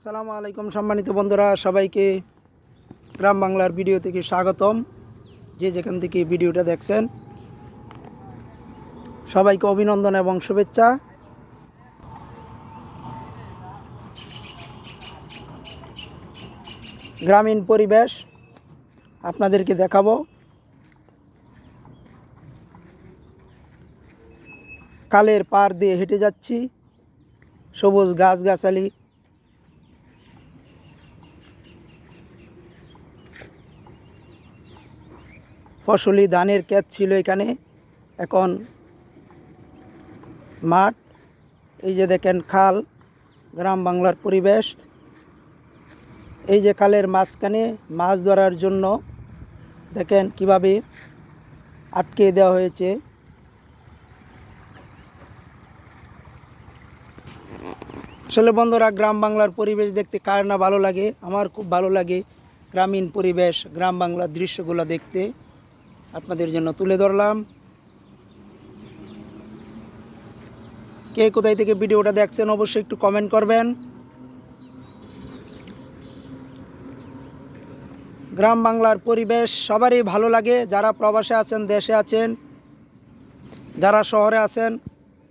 আসসালামু আলাইকুম সম্মানিত বন্ধুরা, সবাইকে গ্রাম বাংলার ভিডিও থেকে স্বাগতম। যে যেখান থেকে ভিডিওটা দেখছেন, সবাইকে অভিনন্দন এবং শুভেচ্ছা। গ্রামীণ পরিবেশ আপনাদেরকে দেখাবো। কালের পার দিয়ে হেঁটে যাচ্ছি। সবুজ গাছগাছালি ফসলি ধানের ক্ষেত ছিল এখানে। এখন মাঠ, এই যে দেখেন খাল, গ্রাম বাংলার পরিবেশ। এই যে খালের মাঝখানে মাছ ধরার জন্য দেখেন কীভাবে আটকে দেওয়া হয়েছে। আসলে বন্ধুরা, গ্রাম বাংলার পরিবেশ দেখতে কার না ভালো লাগে? আমার খুব ভালো লাগে গ্রামীণ পরিবেশ, গ্রাম বাংলার দৃশ্যগুলো দেখতে। আপনাদের জন্য তুলে ধরলাম। কে কোথায় থেকে ভিডিওটা দেখছেন অবশ্যই একটু কমেন্ট করবেন। গ্রাম বাংলার পরিবেশ সবারই ভালো লাগে, যারা প্রবাসে আছেন, দেশে আছেন, যারা শহরে আছেন,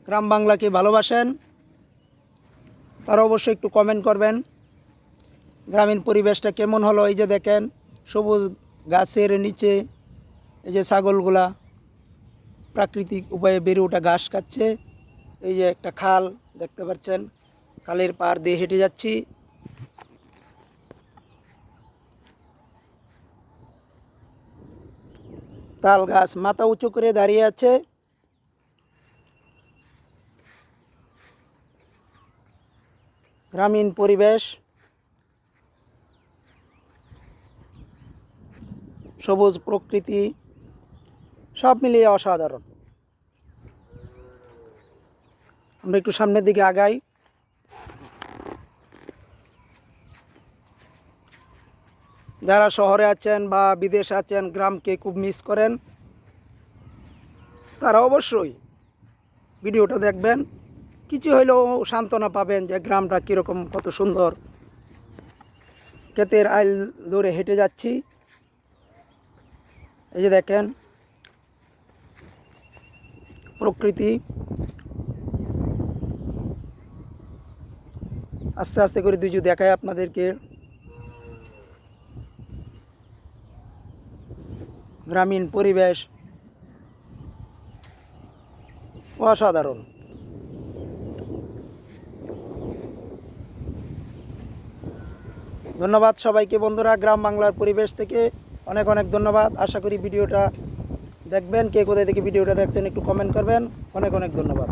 গ্রাম বাংলাকে ভালোবাসেন, তারা অবশ্যই একটু কমেন্ট করবেন। গ্রামীণ পরিবেশটা কেমন হলো? এই যে দেখেন, সবুজ গাছের নিচে এই যে ছাগলগুলা প্রাকৃতিক উপায়ে বেড়ে ওঠা ঘাস খাচ্ছে। এই যে একটা খাল, দেখতে পাচ্ছেন? খালের পার দিয়ে হেঁটে যাচ্ছি। তাল গাছ মাথা উঁচু করে দাঁড়িয়ে আছে। গ্রামীণ পরিবেশ। সবুজ প্রকৃতি। সব মিলিয়ে অসাধারণ। আমরা একটু সামনের দিকে আগাই। যারা শহরে আছেন বা বিদেশে আছেন, গ্রামকে খুব মিস করেন, তারা অবশ্যই ভিডিওটা দেখবেন। কিছু হইলেও সান্ত্বনা পাবেন যে গ্রামটা কীরকম, কত সুন্দর। ক্ষেতের আইল ধরে হেঁটে যাচ্ছি। এই যে দেখেন প্রকৃতি আস্তে আস্তে করে দুজু দেখায় আপনাদেরকে। গ্রামীণ পরিবেশ অসাধারণ। ধন্যবাদ সবাইকে বন্ধুরা, গ্রাম বাংলার পরিবেশ থেকে অনেক অনেক ধন্যবাদ। আশা করি ভিডিওটা দেখবেন কে কোথায় থেকে ভিডিওটা দেখছেন একটু কমেন্ট করবেন। অনেক অনেক ধন্যবাদ।